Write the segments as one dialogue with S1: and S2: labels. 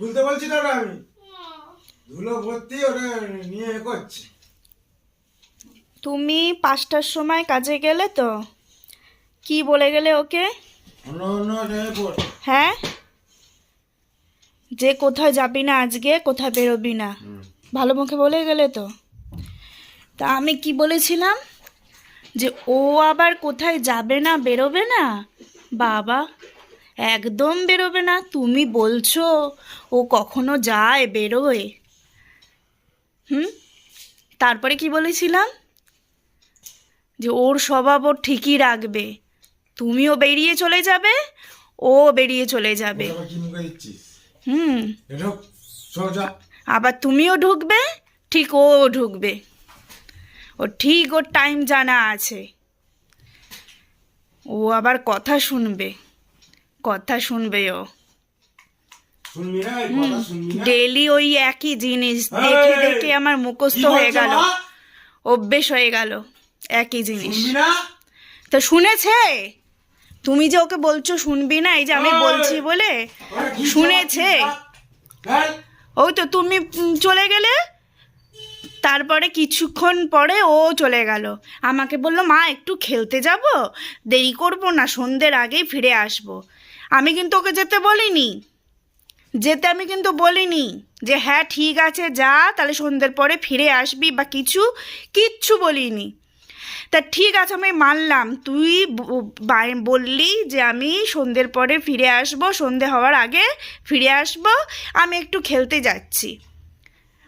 S1: খুলতে বলছি তো আমি। ধুলো ভর্তি ওটা নিয়ে করছি।
S2: তুমি পাঁচটার সময় কাজে গেলে তো? কি বলে গেলে ওকে? হ্যাঁ? যে কোথায় যাবি না আজকে কোথায় বেরোবি না। ভালো মুখে বলে গেলে তো? তা আমি কি বলেছিলাম? যে ও আবার কোথায় যাবে না বেরোবে না? বাবা। একদম বেরোবে না তুমি বলছো ও কখনো যায় বেরোয়। হুম? তারপরে কি বলেছিলাম? যে ওর স্বভাব ও ঠিকই রাখবে। তুমিও বেরিয়ে চলে যাবে ও বেরিয়ে চলে যাবে। হুম। আবার তুমিও ঢুকবে ঠিক ও ঢুকবে। ও ঠিক ওর টাইম জানা আছে। ও আবার কথা শুনবে। কথা শুনবে ও ডেলি ওই একই জিনিস। দেখে দেখে আমার মুখস্থ হয়ে গেল। অভ্যেস হয়ে গেল। একই জিনিস। তো শুনেছে? তুমি যে ওকে বলছো শুনবি না? এই যে আমি বলছি বলে শুনেছে?
S1: হ্যাঁ?
S2: ওই তো তুমি চলে গেলে? তারপরে কিছুক্ষণ পরে ও চলে গেল। আমাকে বলল মা একটু খেলতে যাব? দেরি করব না সন্ধ্যের আগেই ফিরে আসব। আমি কিন্তু ওকে যেতে বলিনি। যেতে আমি কিন্তু বলিনি যে হ্যাঁ ঠিক আছে, যা, তাহলে সন্ধ্যের পরে ফিরে আসবি বা কিছু কিচ্ছু বলিনি। তা ঠিক আছে, আমি মানলাম। তুই বললি যে, আমি সন্ধ্যের পরে ফিরে আসব, সন্ধে হওয়ার আগে ফিরে আসব, আমি একটু খেলতে যাচ্ছি।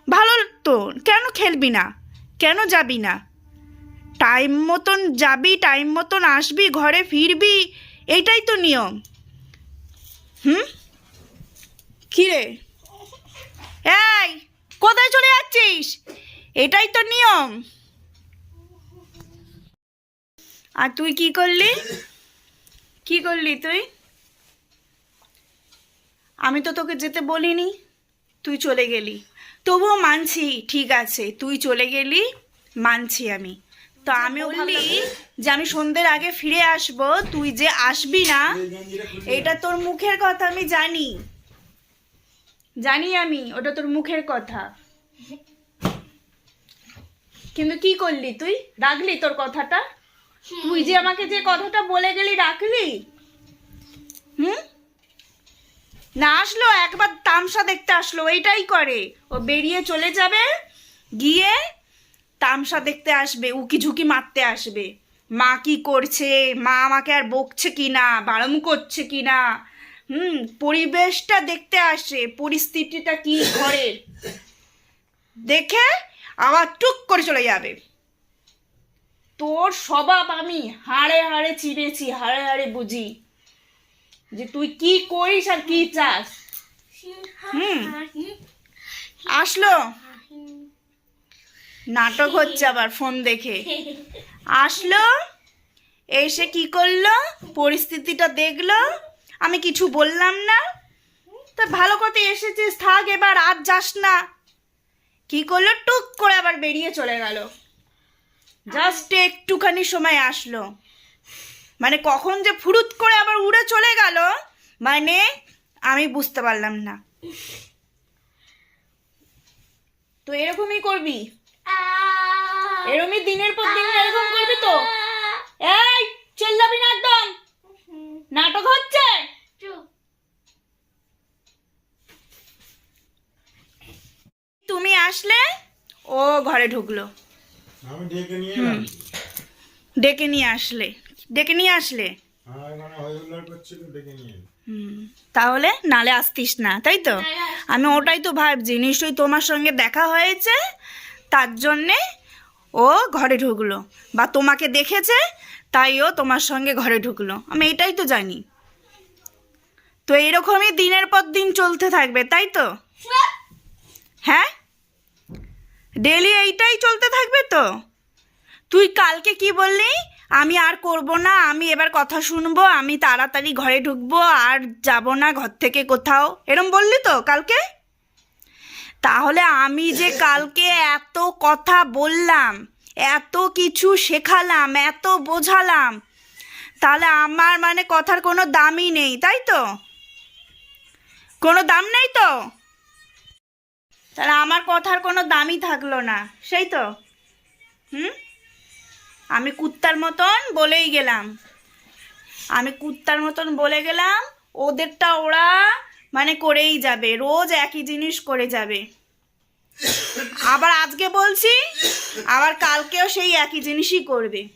S2: ভালো তো, কেন খেলবি না? কেন যাবি না? টাইম মতন যাবি, টাইম মতন আসবি, ঘরে ফিরবি এইটাই তো নিয়ম। হুম? কিরে? এই, কোথায় চলে যাচ্ছিস? এটাই তো নিয়ম। আর তুই কি করলি? কি করলি তুই? আমি তো তোকে যেতে বলিনি। তুই চলে গেলি। তবুও মানছি, ঠিক আছে, তুই চলে গেলি, মানছি আমি। তো আমিও বললি যে আমি সন্ধ্যের আগে ফিরে আসব তুই যে আসবি না এটা তোর মুখের কথা আমি জানি। জানি আমি ওটা তোর মুখের কথা। কিন্তু কি করলি তুই? রাখলি তোর কথাটা? তুই যে আমাকে যে কথাটা বলে গেলি রাখলি? হুম? না আসলো একবার তামসা দেখতে আসলো এইটাই করে। ও বেরিয়ে চলে যাবে গিয়ে তামসা দেখতে আসবে উকি ঝুঁকি মারতে আসবে। মা কি করছে? মা আমাকে আর বকছে কি না? বারণ করছে কি না? হুম পরিবেশটা দেখতে আসে পরিস্থিতিটা কি ঘরের। দেখে আবার টুক করে চলে যাবে। তোর স্বভাব আমি হাড়ে হাড়ে চিনেছি হাড়ে হাড়ে বুঝি। যে তুই কি করিস আর কি চাস? হুম। আসলো। নাটক হচ্ছে আবার, ফোন দেখে। আসলো, এসে কি করল? পরিস্থিতিটা দেখল। আমি কিছু বললাম না। তা ভালো কথা এসেছিস থাক, এবার আর যাস না। কি করল? টুক করে আবার বেরিয়ে চলে গেল। জাস্ট একটুখানি সময় আসলো। মানে কখন যে ফুরুত করে আবার উড়ে চলে গেল মানে আমি বুঝতে পারলাম না। তো এরকমই করবি? এরকমই দিনের পর দিন এরকম করবি তো? এই চেল্লাবি না একদম। নাটক হচ্ছে? তুমি আসলে ও ঘরে ঢুকলো।
S1: আমি ডেকে নিয়ে এলাম
S2: ডেকে নিয়ে আসলে। ডেকে নিয়ে আসলে?
S1: মানে নিয়ে
S2: তাহলে নালে আসতিস না তাই তো? আমি ওটাই তো ভাবছি নিশ্চয়ই তোমার সঙ্গে দেখা হয়েছে তার জন্যে ও ঘরে ঢুকলো বা তোমাকে দেখেছে, তাই ও তোমার সঙ্গে ঘরে ঢুকলো। আমি এটাই তো জানি। তো এরকমই দিনের পর দিন চলতে থাকবে, তাই তো? হ্যাঁ? ডেলি এইটাই চলতে থাকবে তো? তুই কালকে কি বললি? আমি আর করব না, আমি এবার কথা শুনব, আমি তাড়াতাড়ি ঘরে ঢুকবো, আর যাব না ঘর থেকে কোথাও। এরম বললি তো কালকে? তাহলে আমি যে কালকে এত কথা বললাম, এত কিছু শেখালাম, এত বোঝালাম, তাহলে আমার মানে কথার কোনো দামই নেই, তাই তো? কোনো দাম নেই তো? তাহলে আমার কথার কোনো দামই থাকল না, সেই তো? হুম? আমি কুত্তার মতন বলেই গেলাম। আমি কুত্তার মতন বলে গেলাম, ওদেরটা ওরা মানে করেই যাবে, রোজ একই জিনিস করে যাবে। আবার আজকে বলছি, আবার কালকেও সেই একই জিনিসই করবে।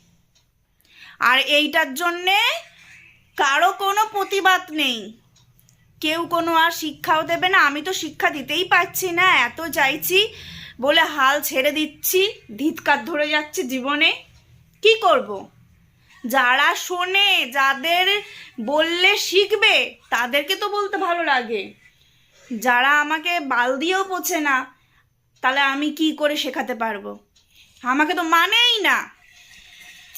S2: আর এইটার জন্যে কারও কোনো প্রতিবাদ নেই। কেউ কোনো আর শিক্ষাও দেবে না, আমি তো শিক্ষা দিতেই পারছি না, এত চাইছি বলে হাল ছেড়ে দিচ্ছি, ধিৎকার ধরে যাচ্ছে জীবনে। কি করব? যারা শোনে যাদের বললে শিখবে তাদেরকে তো বলতে ভালো লাগে। যারা আমাকে বাল দিয়েও পোছে না তাহলে আমি কি করে শেখাতে পারব? আমাকে তো মানেই না।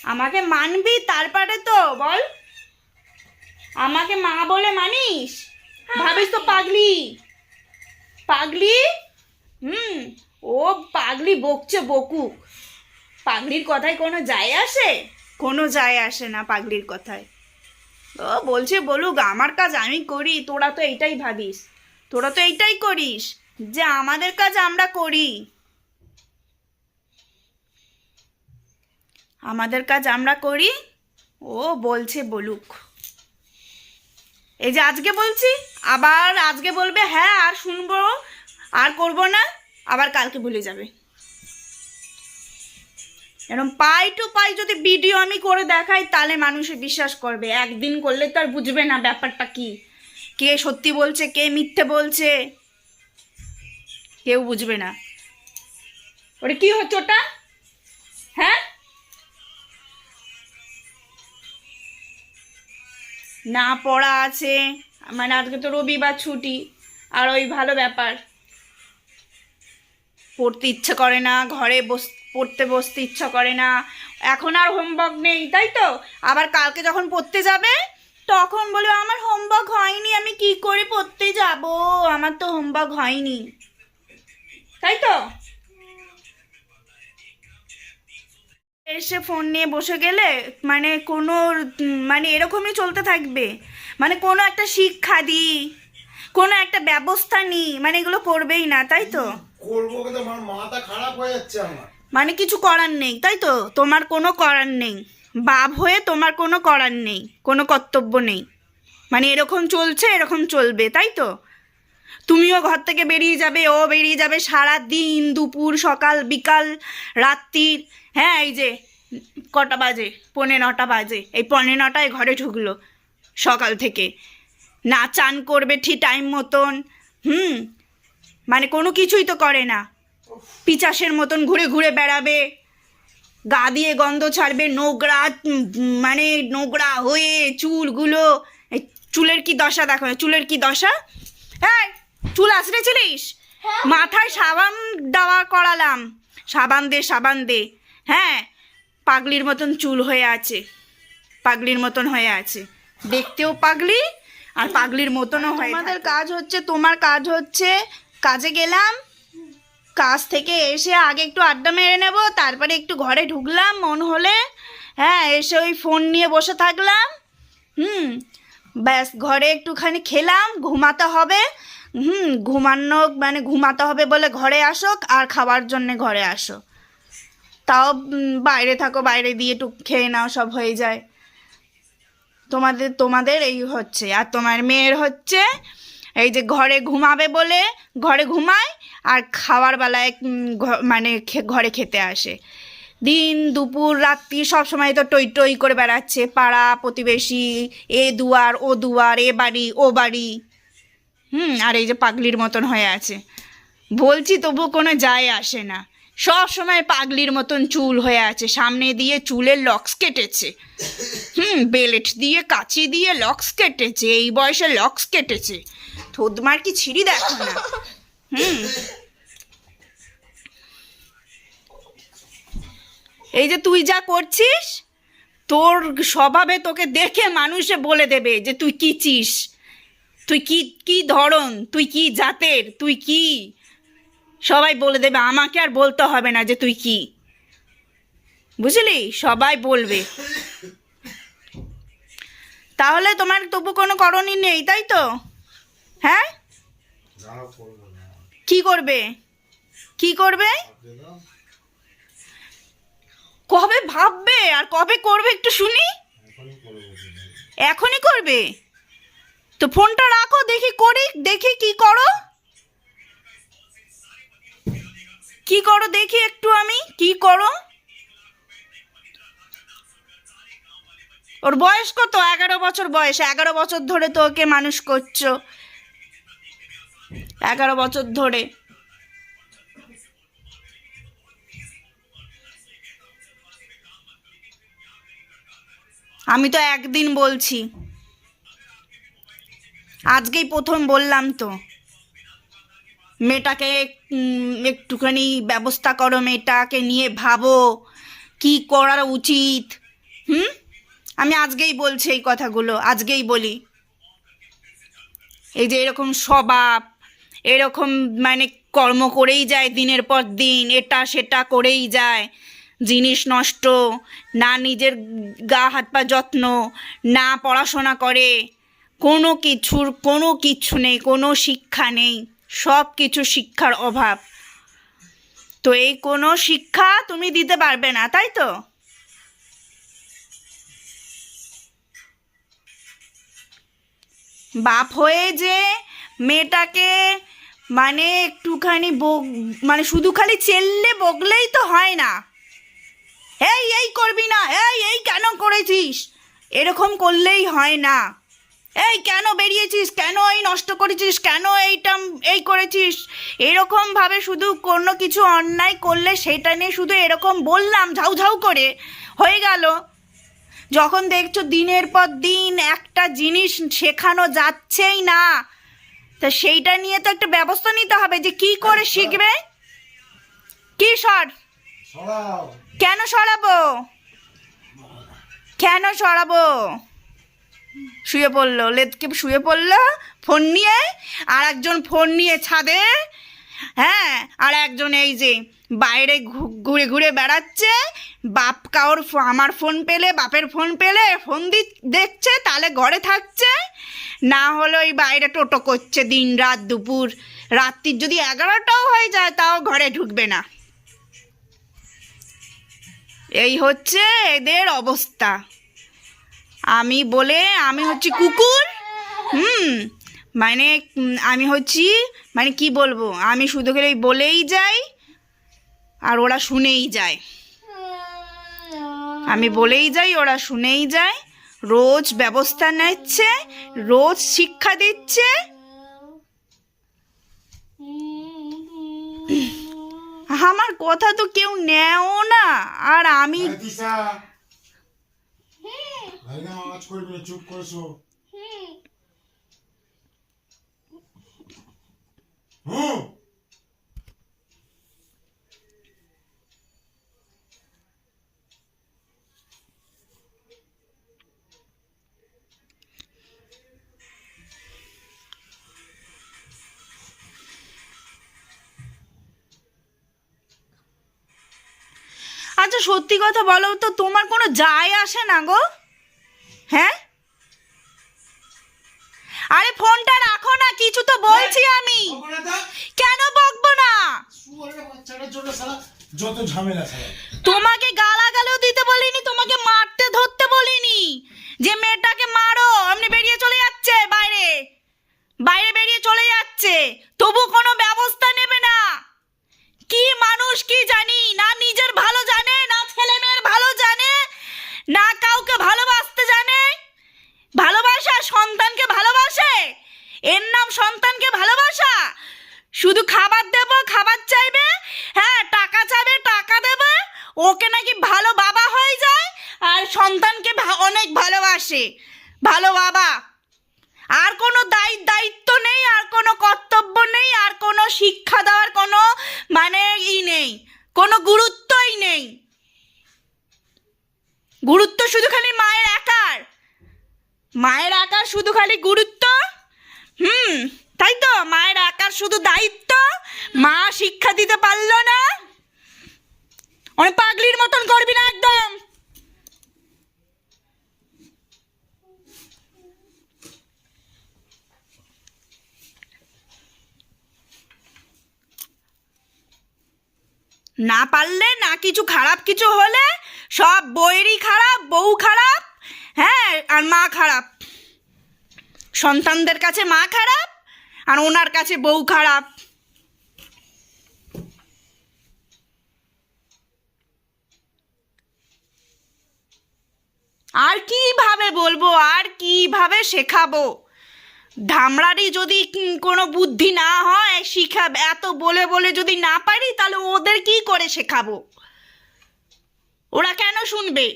S2: আমাকে মানবি তারপরে তো বল। আমাকে মা বলে মানিস? ভাবিস তো পাগলি। পাগলি? হুম ও পাগলি বকছে বকুক। পাগলির কথায় কোনো যায় আসে? কোনো যায় আসে না পাগলির কথায়। ও বলছে, বলুক, আমার কাজ আমি করি, তোরা তো এইটাই ভাবিস। তোরা তো এইটাই করিস যে আমাদের কাজ আমরা করি। আমাদের কাজ আমরা করি? ও বলছে, বলুক। এই যে আজকে বলছি, আবার আজকে বলবে হ্যাঁ আর শুনব, আর করব না, আবার কালকে ভুলে যাবে। এরকম পাই টু পাই যদি ভিডিও আমি করে দেখাই, তাহলে মানুষে বিশ্বাস করবে। একদিন করলে তো আর বুঝবে না ব্যাপারটা কি। কে সত্যি বলছে, কে মিথ্যে বলছে, কেউ বুঝবে না। ওটা কি হচ্ছে ওটা? হ্যাঁ? না পড়া আছে মানে আজকে তো রবিবার ছুটি, আর ওই ভালো ব্যাপার। পড়তে ইচ্ছে করে না, ঘরে বস পড়তে বসতে ইচ্ছা করে না। এখন আর হোমওয়ার্ক নেই, তাই তো? আবার কালকে যখন পড়তে যাবে, তখন বলে, আমার হোমওয়ার্ক হয়নি, আমি কি করে পড়তে যাব? আমার তো হোমওয়ার্ক হয়নি। তাই তো? এসে ফোন নিয়ে বসে গেলে মানে কোনো মানে এরকমই চলতে থাকবে। মানে কোনো একটা শিক্ষা দিই কোনো একটা ব্যবস্থা নিই মানে এগুলো করবেই না, তাই তো?
S1: করব মাথা খারাপ হয়ে যাচ্ছে আমার।
S2: মানে কিছু করার নেই, তাই তো? তোমার কোনো করার নেই। বাপ হয়ে তোমার কোনো করার নেই, কোনো কর্তব্য নেই। মানে এরকম চলছে, এরকম চলবে, তাই তো? তুমিও ঘর থেকে বেরিয়ে যাবে, ও বেরিয়ে যাবে সারা দিন দুপুর, সকাল, বিকাল রাত্রির হ্যাঁ এই যে কটা বাজে? পৌনে নটা বাজে। এই পৌনে নটায় ঘরে ঢুকলো সকাল থেকে। না চান করবে ঠিক টাইম মতন। হুম মানে কোনো কিছুই তো করে না। পিচাসের মতন ঘুরে ঘুরে বেড়াবে গা দিয়ে গন্ধ ছাড়বে নোংরা মানে নোংরা হয়ে চুলগুলো চুলের কি দশা দেখো না, চুলের কি দশা? হ্যাঁ চুল আছড়েছিলিস মাথায় সাবান দেওয়া করালাম সাবান দে সাবান দে হ্যাঁ পাগলির মতন চুল হয়ে আছে পাগলির মতন হয়ে আছে দেখতেও পাগলি আর পাগলির মতনও হয় আমাদের কাজ হচ্ছে তোমার কাজ হচ্ছে কাজে গেলাম কাজ থেকে এসে আগে একটু আড্ডা মেরে নেব, তারপরে একটু ঘরে ঢুকলাম, মন হলে হ্যাঁ এসে ওই ফোন নিয়ে বসে থাকলাম। হুম, ব্যাস, ঘরে একটুখানি খেলাম, ঘুমাতে হবে। হুম ঘুমানো মানে ঘুমাতে হবে বলে ঘরে আসো, আর খাওয়ার জন্যে ঘরে আসো। তাও বাইরে থাকো, বাইরে দিয়ে একটু খেয়ে নাও, সব হয়ে যায়। তোমাদের তোমাদের এই হচ্ছে, আর তোমার মেয়ের হচ্ছে, এই যে ঘরে ঘুমাবে বলে, ঘরে ঘুমায় আর খাওয়ার বেলায় মানে ঘরে খেতে আসে। দিন, দুপুর, রাত্রি সব সময় তো টই টই করে বেড়াচ্ছে। পাড়া, প্রতিবেশী, এ দুয়ার, ও দুয়ার, এ বাড়ি, ও বাড়ি। হুম, আর এই যে পাগলির মতন হয়ে আছে। বলছি তবু কোনো যায় আসে না। সব সময় পাগলির মতন চুল হয়ে আছে। সামনে দিয়ে চুলের লক্স কেটেছে। হুম, বেলেট দিয়ে, কাচি দিয়ে লক্স কেটেছে। এই বয়সে লক্স কেটেছে। থোদমার কি ছিঁড়ি দেখো না হুম। এই যে তুই যা করছিস, তোর স্বভাবে তোকে দেখে মানুষে বলে দেবে যে তুই কি চিস, তুই কি কি ধরন, তুই কি জাতের, তুই কি? সবাই বলে দেবে, আমাকে আর বলতে হবে না যে তুই কি। বুঝলি? সবাই বলবে। তাহলে তোমার তবু কোনো করণই নেই, তাই তো? হ্যাঁ? কি করবে? কি করবে? কবে ভাববে? আর কবে করবে একটু শুনি।
S1: এখনই করবে?
S2: তো ফোনটা রাখো, দেখি করি, দেখি কি করো। কি করো দেখি একটু আমি, কি করো। ওর বয়স কত? এগারো বছর বয়স। এগারো বছর ধরে তো ওকে মানুষ করছ। এগারো বছর ধরে। আমি তো একদিন বলছি। আজকেই প্রথম বললাম তো। মেয়েটাকে একটুখানি ব্যবস্থা করো মেয়েটাকে নিয়ে ভাবো, কি করার উচিত। হুম? আমি আজকেই বলছি এই কথাগুলো, আজকেই বলি। এই যে এরকম স্বভাব এরকম মানে কর্ম করেই যায় দিনের পর দিন, এটা সেটা করেই যায়। জিনিস নষ্ট, না নিজের গা হাত পা যত্ন, না পড়াশোনা করে, কোনো কিছুর, কোনো কিছু নেই, কোনো শিক্ষা নেই, সব কিছু শিক্ষার অভাব। তো এই কোনো শিক্ষা তুমি দিতে পারবে না, তাই তো? বাপ হয়ে যে মেয়েটাকে মানে একটুখানি বক মানে শুধু খালি চেললে বকলেই তো হয় না। এই এই করবি না, এই এই কেন করেছিস? এরকম করলেই হয় না। এই কেন বেরিয়েছিস? কেন এই নষ্ট করেছিস? কেন এইটা, এই করেছিস? এরকমভাবে শুধু কোনো কিছু অন্যায় করলে সেটা নিয়ে শুধু এরকম বললাম, ঝাউ ঝাউ করে। হয়ে গেল। যখন দেখছ দিনের পর দিন একটা জিনিস শেখানো যাচ্ছেই না। তা সেইটা নিয়ে তো একটা ব্যবস্থা নিতে হবে যে কি করে শিখবে? কি সর কেন সরাবো? কেন সরাবো? শুয়ে পড়ল লেদকে শুয়ে পড়ল ফোন নিয়ে আর একজন ফোন নিয়ে ছাদে হ্যাঁ আর একজন এই যে বাইরে ঘুরে ঘুরে বেড়াচ্ছে। বাপ কাউর আমার ফোন পেলে, বাপের ফোন পেলে, ফোন দি, দেখছে তাহলে ঘরে থাকছে। না হলে ওই বাইরে টোটো করছে দিন রাত দুপুর। রাত্রির যদি এগারোটাও হয়ে যায়, তাও ঘরে ঢুকবে না। এই হচ্ছে এদের অবস্থা। আমি বলে, আমি হচ্ছি কুকুর। হুম মানে আমি হচ্ছি মানে কি বলব? আমি শুধু করে বলেই যাই। আর ওরা শুনেই যায়। আমি বলেই যাই, ওরা শুনেই যায়। রোজ ব্যবস্থা নিচ্ছে, রোজ শিক্ষা দিচ্ছে। আমার কথা তো কেউ নেও না। আর আমি
S1: চুপ
S2: সত্যি কথা বলো তো তোমার কোনো যায় আসে না গো? হ্যাঁ? আরে ফোনটা রাখো না কিছু তো বলছি আমি। কেন বকবো না?
S1: যত ঝামেলা
S2: গুরুত্ব? হুম, তাই তো, মায়ের আকার শুধু দায়িত্ব? মা শিক্ষা দিতে পারল না? অনেক পাগলির মতন করবি না একদম। না পারলে, না কিছু খারাপ কিছু হলে সব বইয়েরই খারাপ, বউ খারাপ হ্যাঁ আর মা খারাপ। সন্তানদের কাছে মা খারাপ আর ওনার কাছে বউ খারাপ। আর কীভাবে বলব, আর কীভাবে শেখাবো? ধামড়ারই যদি কোনো বুদ্ধি না হয় শিখা এত বলে বলে যদি না পারি, তাহলে ওদের কি করে শেখাবো? ওরা কেন শুনবে?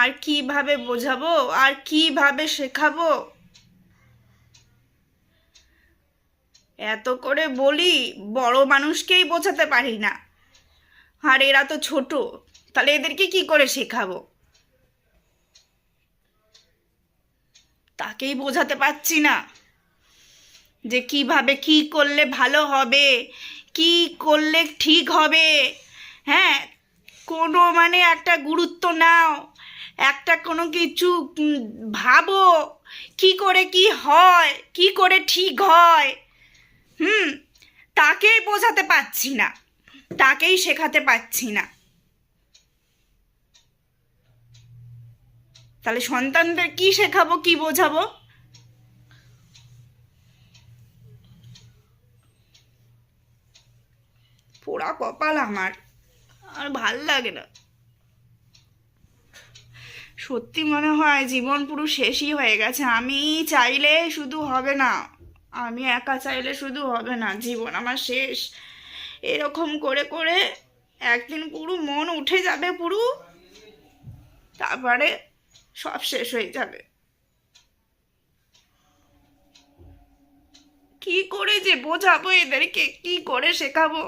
S2: আর কীভাবে বোঝাবো? আর কীভাবে শেখাবো? এত করে বলি বড় মানুষকেই বোঝাতে পারি না। আর এরা তো ছোট, তাহলে এদেরকে কি করে শেখাবো? তাকেই বোঝাতে পারছি না যে কীভাবে কি করলে ভালো হবে, কি করলে ঠিক হবে। হ্যাঁ কোনো মানে একটা গুরুত্ব নাও। একটা কোনো কিছু ভাবো, কি করে কি হয়, কি করে ঠিক হয়। হুম, তাকেই বোঝাতে পারছি না, তাকেই শেখাতে পারছি না। তাহলে সন্তানদের কি শেখাবো, কি বোঝাবো? পোড়া কপাল আমার, আর ভালো লাগে না। সত্যি মনে হয় জীবন পুরো শেষই হয়ে গেছে। আমি চাইলে শুধু হবে না। আমি একা চাইলে শুধু হবে না। জীবন আমার শেষ। এরকম করে করে একদিন পুরো মন উঠে যাবে পুরো। তারপরে সব শেষ হয়ে যাবে। কি করে যে বোঝাবো এদেরকে? কি করে শেখাবো?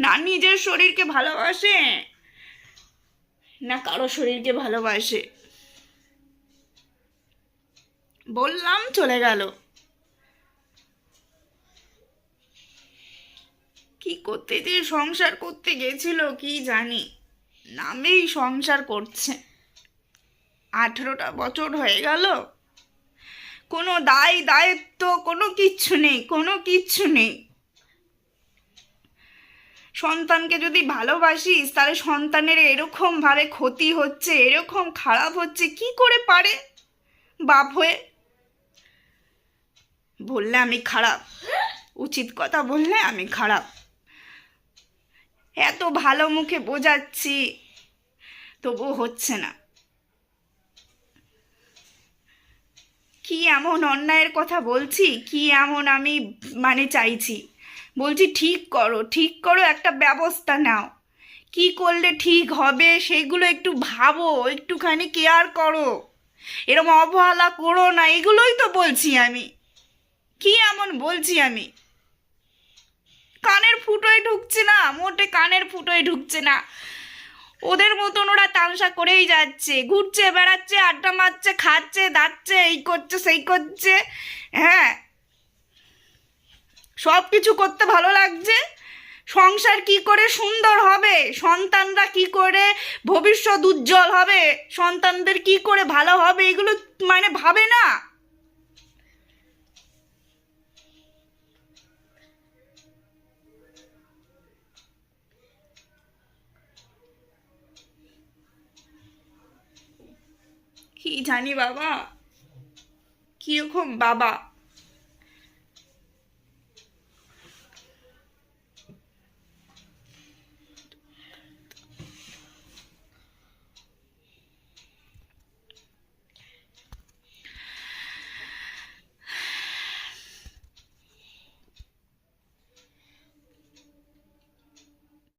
S2: না নিজের শরীরকে ভালোবাসে, না কারও শরীরকে ভালোবাসে। বললাম চলে গেল। কি করতে যে সংসার করতে গেছিল কি জানি, নামেই সংসার করছে। আঠেরোটা বছর হয়ে গেল, কোনো দায় দায়িত্ব, কোনো কিচ্ছু নেই, কোনো কিচ্ছু নেই। সন্তানকে যদি ভালোবাসিস, তাহলে সন্তানের এরকম ভাবে ক্ষতি হচ্ছে, এরকম খারাপ হচ্ছে, কি করে পারে? বাপ হয়ে বললে আমি খারাপ। উচিত কথা বললে আমি খারাপ। এত ভালো মুখে বোঝাচ্ছি, তবু হচ্ছে না। কি এমন অন্যায়ের কথা বলছি? কি এমন আমি মানে চাইছি? বলছি ঠিক করো ঠিক করো, একটা ব্যবস্থা নাও। কি করলে ঠিক হবে সেগুলো একটু ভাবো, একটুখানি কেয়ার করো। এরকম অবহেলা করো না, এগুলোই তো বলছি আমি। কি এমন বলছি আমি? কানের ফুটোয় ঢুকছে না, মোটে কানের ফুটোয় ঢুকছে না। ওদের মতন ওরা তামসা করেই যাচ্ছে, ঘুরছে, বেড়াচ্ছে, আড্ডা মারছে, খাচ্ছে, দাচ্ছে, এই করছে, সেই করছে হ্যাঁ? সব কিছু করতে ভালো লাগছে। সংসার কি করে সুন্দর হবে? সন্তানরা কি করে ভবিষ্যৎ উজ্জ্বল হবে? সন্তানদের কি করে ভালো হবে? এগুলো মানে ভাবে না। কি জানি বাবা? কীরকম বাবা?